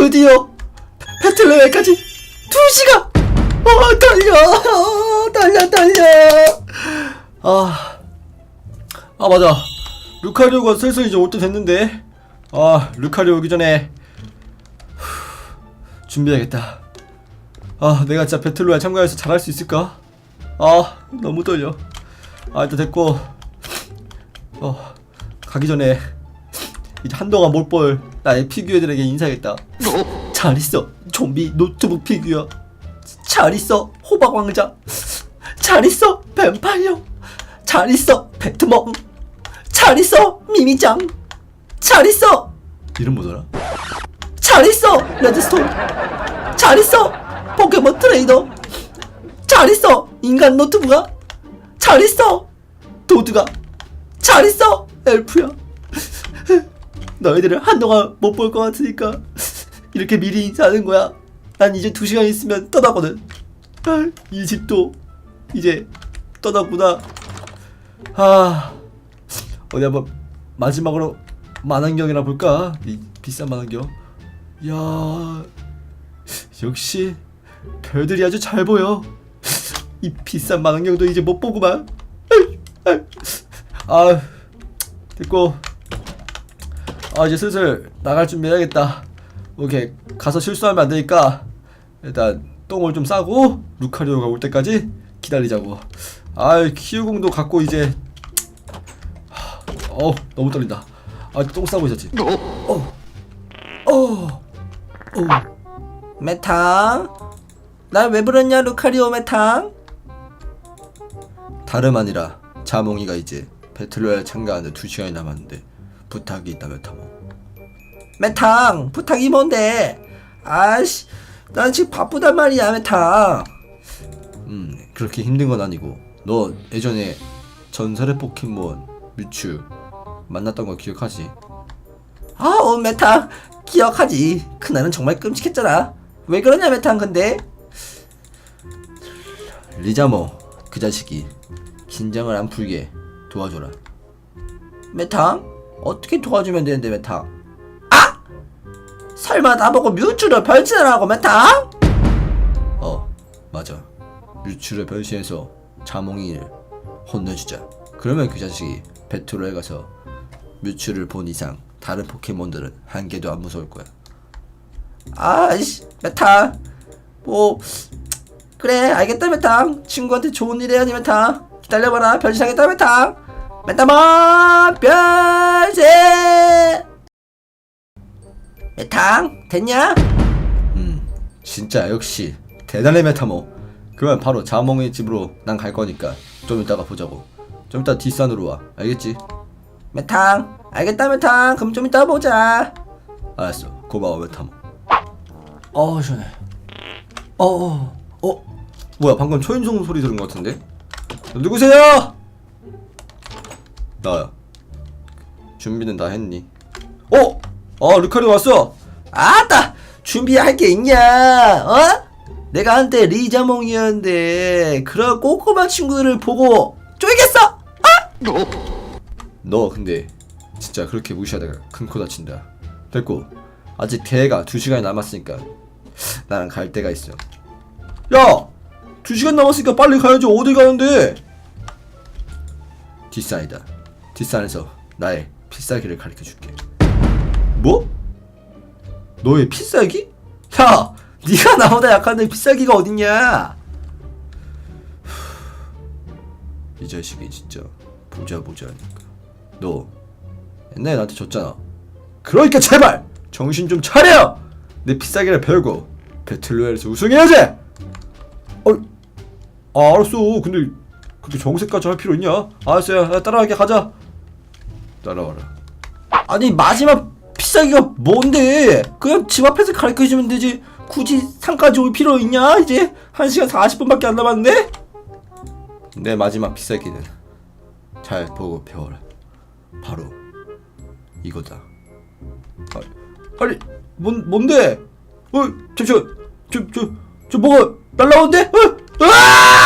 드디어 배틀로얄까지 2시간! 어, 달려! 어, 달려, 달려! 아, 아, 맞아. 루카리오가 슬슬 이제 올 때 됐는데. 아, 루카리오 오기 전에. 후, 준비해야겠다. 아, 내가 진짜 배틀로얄 참가해서 잘할 수 있을까? 아, 너무 떨려. 아, 일단 됐고. 어, 가기 전에. 이제 한동안 못볼 나의 피규어들에게 인사하겠다. 잘 있어, 좀비 노트북 피규어. 잘 있어, 호박 왕자. 잘 있어, 뱀파이어. 잘 있어, 배트멍. 잘 있어, 미미짱. 잘 있어. 이름 뭐더라? 잘 있어, 레드스톤. 잘 있어, 포켓몬 트레이더. 잘 있어, 인간 노트북아. 잘 있어, 도드가. 잘 있어, 엘프야. 너희들을 한동안 못 볼 것 같으니까 이렇게 미리 인사하는 거야. 난 이제 두 시간 있으면 떠나거든. 아, 이 집도 이제 떠나구나. 아, 어디 한번 마지막으로 만환경이나 볼까? 이 비싼 만환경. 야, 역시 별들이 아주 잘 보여. 이 비싼 만환경도 이제 못 보구만. 아, 됐고. 아 이제 슬슬 나갈 준비해야겠다. 오케이. 가서 실수하면 안 되니까 일단 똥을 좀 싸고 루카리오가 올 때까지 기다리자고. 아 키우공도 갖고 이제. 하, 어 너무 떨린다. 아 똥 싸고 있었지. 어 어어. 어, 메탕? 날왜 불렀냐 루카리오 메탕? 다름 아니라 자몽이가 이제 배틀로얄 참가하는데 2시간이 남았는데 부탁이 있다 메타몽 메탕! 부탁이 뭔데? 아씨 난 지금 바쁘단 말이야 메탕. 음 그렇게 힘든 건 아니고. 너 예전에 전설의 포켓몬 뮤추 만났던 거 기억하지? 아어 메탕. 기억하지. 그날은 정말 끔찍했잖아. 왜 그러냐 메탕 근데? 리자모 그 자식이 긴장을 안 풀게 도와줘라. 메탕? 어떻게 도와주면 되는데 메탕? 아! 설마 나보고 뮤츠를 변신하라고 메탕? 어 맞아. 뮤츠를 변신해서 자몽이를 혼내주자. 그러면 그 자식이 배틀로에 가서 뮤츠를 본 이상 다른 포켓몬들은 한 개도 안 무서울 거야. 아이씨 메탕 뭐 그래 알겠다 메탕 친구한테 좋은 일 해야지 메탕 기다려봐라. 변신하겠다 메탕 메타몬 변신 메탕? 됐냐? 음 진짜 역시 대단해 메타모. 그러면 바로 자몽의 집으로 난 갈 거니까 좀 이따가 보자고. 좀 이따 뒷산으로 와. 알겠지? 메탕? 알겠다 메탕. 그럼 좀 이따 보자. 알았어. 고마워 메타모. 어 시원해. 어어 어, 뭐야 방금 초인종 소리 들은 것 같은데? 누구세요? 나야. 준비는 다 했니? 어? 어, 루카리 왔어. 아따, 준비할 게 있냐? 어? 내가 한때 리자몽이었는데 그런 꼬꼬만 친구들을 보고 쫄겠어? 아? 너 근데 진짜 그렇게 무시하다가 큰 코 다친다. 됐고 아직 대회가 2 시간이 남았으니까 나랑 갈 데가 있어. 야, 2 시간 남았으니까 빨리 가야지. 어디 가는데? 뒷산이다. 뒷산에서 나의 필살기를 가르쳐 줄게. 뭐? 너의 필살기? 야, 네가 나보다 약한데 필살기가 어딨냐? 이 자식이 진짜 보자 보자 하니까. 너 옛날에 나한테 졌잖아. 그러니까 제발 정신 좀 차려. 내 필살기를 배우고 배틀로얄에서 우승해야지. 어, 아 알았어. 근데 그렇게 정색까지 할 필요 있냐? 알았어요. 야, 따라가게 가자. 따라와라. 아니 마지막 필살기가 뭔데? 그냥 집 앞에서 가르쳐주면 되지. 굳이 산까지 올 필요 있냐? 이제 1시간 40분밖에 안 남았는데? 내 마지막 필살기는 잘 보고 배워라. 바로 이거다. 아, 아니 뭔 뭔데? 어 잠시만 저 저 저 뭐가 날라오는데? 어? 으아!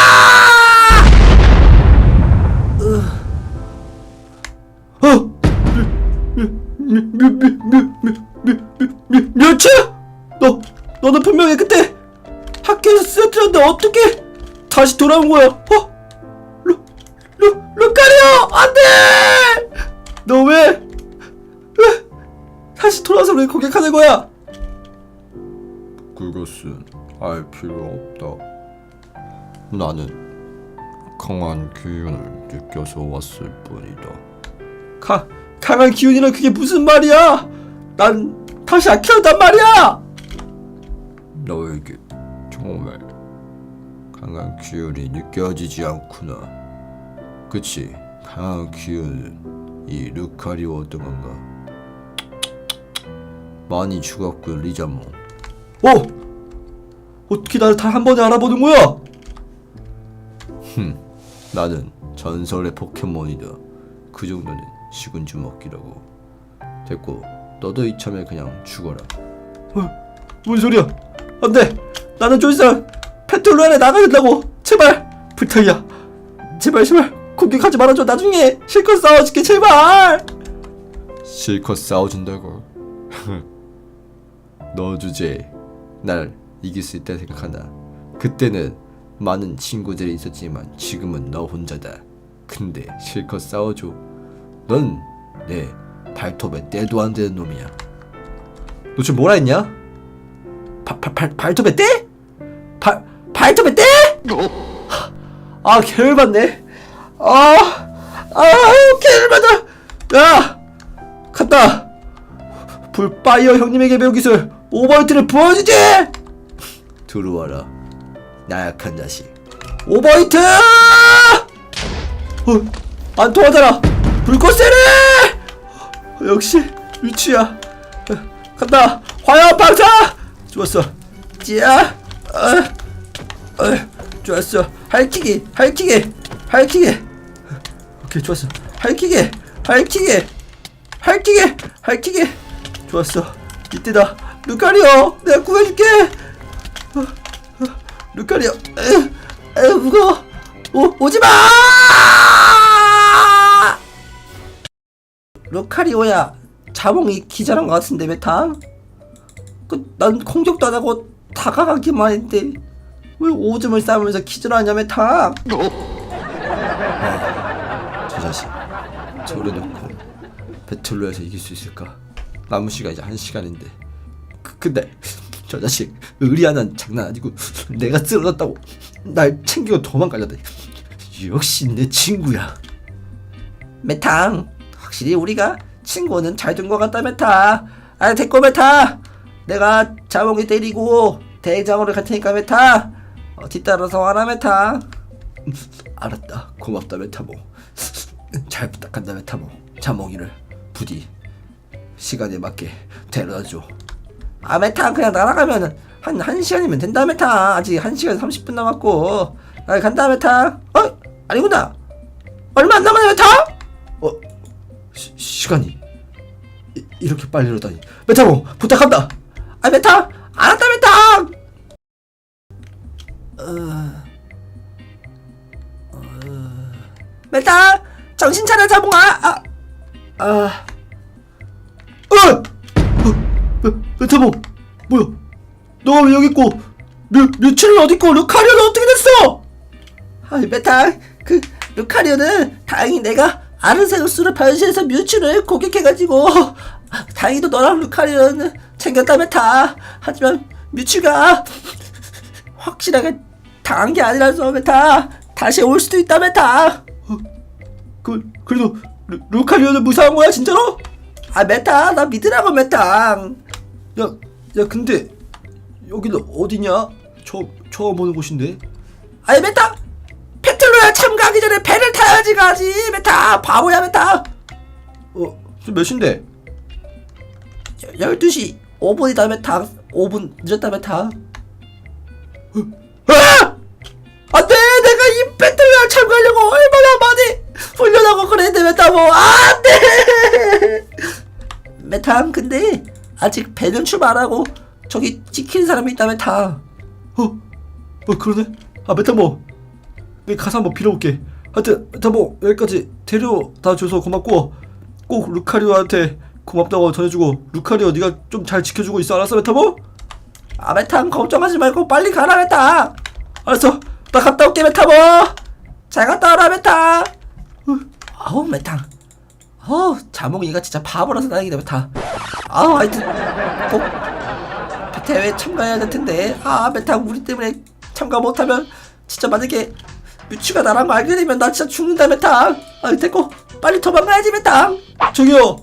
다시 돌아온 거야? 어? 루, 루, 루카리오! 안 돼! 너 왜? 왜? 다시 돌아와서 왜 고객하는 거야? 그것은 알 필요 없다. 나는 강한 기운을 느껴서 왔을 뿐이다. 가, 강한 기운이란 그게 무슨 말이야? 난 다시 안 키운단 말이야! 너에게 정말 강한 기운이 느껴지지 않구나. 그치? 강한 기운은 이 루카리오 동안가 많이 죽었군 리자몽. 어? 어떻게 나를 다 한 번에 알아보는 거야? 흠, 나는 전설의 포켓몬이다. 그 정도는 식은 죽 먹기라고. 됐고, 너도 이참에 그냥 죽어라. 어, 뭔 소리야? 안 돼! 나는 좀 있으면 페트롤에 나가야 된다고! 제발! 부탁이야! 제발, 제발! 공격하지 말아줘! 나중에 실컷 싸워줄게, 제발! 실컷 싸워준다고? 너 주제에 날 이길 수 있다 생각하나? 그때는 많은 친구들이 있었지만 지금은 너 혼자다. 근데 실컷 싸워줘. 넌 내 발톱에 때도 안 되는 놈이야. 너 지금 뭐라 했냐? 발, 발, 발, 발톱에 때? 발, 발톱에 때? 아, 개열받네. 아, 아, 개열받아. 야, 갔다. 불파이어 형님에게 배운 기술 오버히트를 보여주지. 들어와라. 나약한 자식. 오버히트! 어, 안 통하잖아. 불꽃세례! 역시 위치야. 어, 간다. 화염 방사! 좋았어. 찌야. 어, 어, 좋았어. 할퀴기, 할퀴기, 할퀴기. 오케이, 좋았어. 할퀴기, 할퀴기, 할퀴기, 할퀴기. 좋았어. 이때다. 루카리오, 내가 구해줄게. 루카리오, 에, 에 무거워. 오, 오지 마! 루카리오야, 자몽이 기절한 것 같은데 메타? 그, 난 공격도 안 하고 다가가기만 했는데 왜 오줌을 싸면서 기절하냐 메타? 아, 저 자식, 저래놓고 배틀로에서 이길 수 있을까? 남은 시간 이제 한 시간인데. 그, 근데 저 자식 의리하는 장난 아니고 내가 쓰러졌다고 날 챙기고 도망가려대. 역시 내 친구야. 메탕 확실히 우리가 친구는 잘 된 것 같다 메타. 아 됐고 메타. 내가 자몽이 때리고 대장으로 갈 테니까 메타. 어, 뒤따라서 와라 메타. 음, 알았다. 고맙다 메타모. 잘 부탁한다 메타모. 자몽이를 부디 시간에 맞게 데려다줘. 아 메타 그냥 날아가면은 한 1시간이면 된다 메타 아직 1시간 30분 남았고 아 간다 메타 어? 아니구나 얼마 안 남았네 메타 어? 시, 시간이 이, 이 렇게 빨리 이러다니 메타모 부탁한다 아 메타 알았다 메타 어... 어... 메타 정신 차려 자몽아 아... 아... 어! 어, 메타모 뭐야? 너가 왜 여기 있고 류 류치는 어디 있고 루카리오는 어떻게 됐어? 아이 메타 그 루카리오는 다행히 내가 아르세우스를 변신해서 뮤츠를 공격해가지고 아, 다행히도 너랑 루카리오는 챙겼다 메타 하지만 뮤츠가 확실하게 당한 게 아니라서 메타 다시 올 수도 있다 메타 어, 그 그래도 루, 루카리오는 무사한 거야 진짜로? 아 메타 나 믿으라고 메타 야, 야 근데 여기는 어디냐? 저 처음 보는 곳인데. 아이 메타 페트로야 참가하기 전에 배를 타야지 가지 메타 바보야 메타. 어, 지금 몇 시인데? 12시 5분이다 메타 5분 늦었다 메타. 어, 아! 배틀로얄 참가하려고 얼마나 많이 훈련하고 그랬는데 메타 뭐 안돼 메타 근데 아직 배는 출발하고 저기 찍힌 사람이 있다면 다. 어, 어 그러네. 아 메타모, 내가 가서 한번 빌어볼게. 하여튼 메타모 여기까지 데려다 줘서 고맙고 꼭 루카리오한테 고맙다고 전해주고 루카리오 네가 좀 잘 지켜주고 있어 알았어 메타모? 아 메탕 걱정하지 말고 빨리 가라 메탕 알았어 나 갔다 올게 메탕 뭐잘 갔다 와라 메탕 어, 아우 메탕 어우 자몽이가 진짜 바보라서 다행이다 메탕 아우 하여튼 꼭 대회 참가해야 될 텐데. 아 메탕 우리 때문에 참가 못하면 진짜 만약에 뮤츠가 나랑 알게 되면 나 진짜 죽는다 메탕 아 됐고 빨리 도망가야지 메탕 저기요.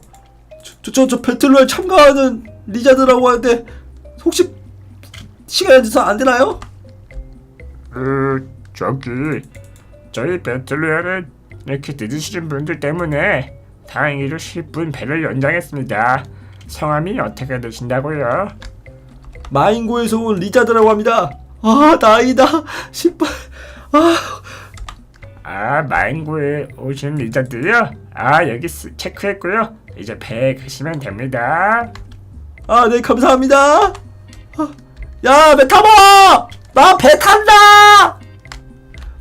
저 저 저 배틀로얄 참가하는 리자드라고 하는데 혹시 시간이 돼서 안 되나요? 그 저기 저희 배틀로얄은 이렇게 늦으시는 분들 때문에 다행히도 10분 배를 연장했습니다. 성함이 어떻게 되신다고요? 마인고에서 온 리자드라고 합니다. 아 다행이다. 10분. 아아 마인고에 오신 리자드요? 아 여기 스, 체크했고요. 이제 배에 가시면 됩니다. 아, 네, 감사합니다. 아, 야, 배 타봐! 나 배 탄다!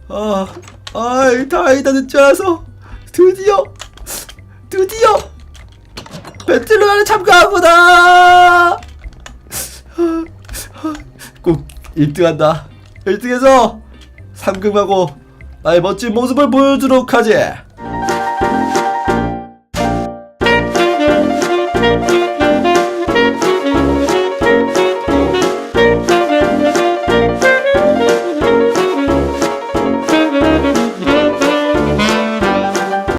아, 아이, 다행이다, 늦지 않아서. 드디어, 드디어, 배틀로얄에 참가하구나! 꼭 1등 한다. 1등해서 상금하고 나의 멋진 모습을 보여주도록 하지.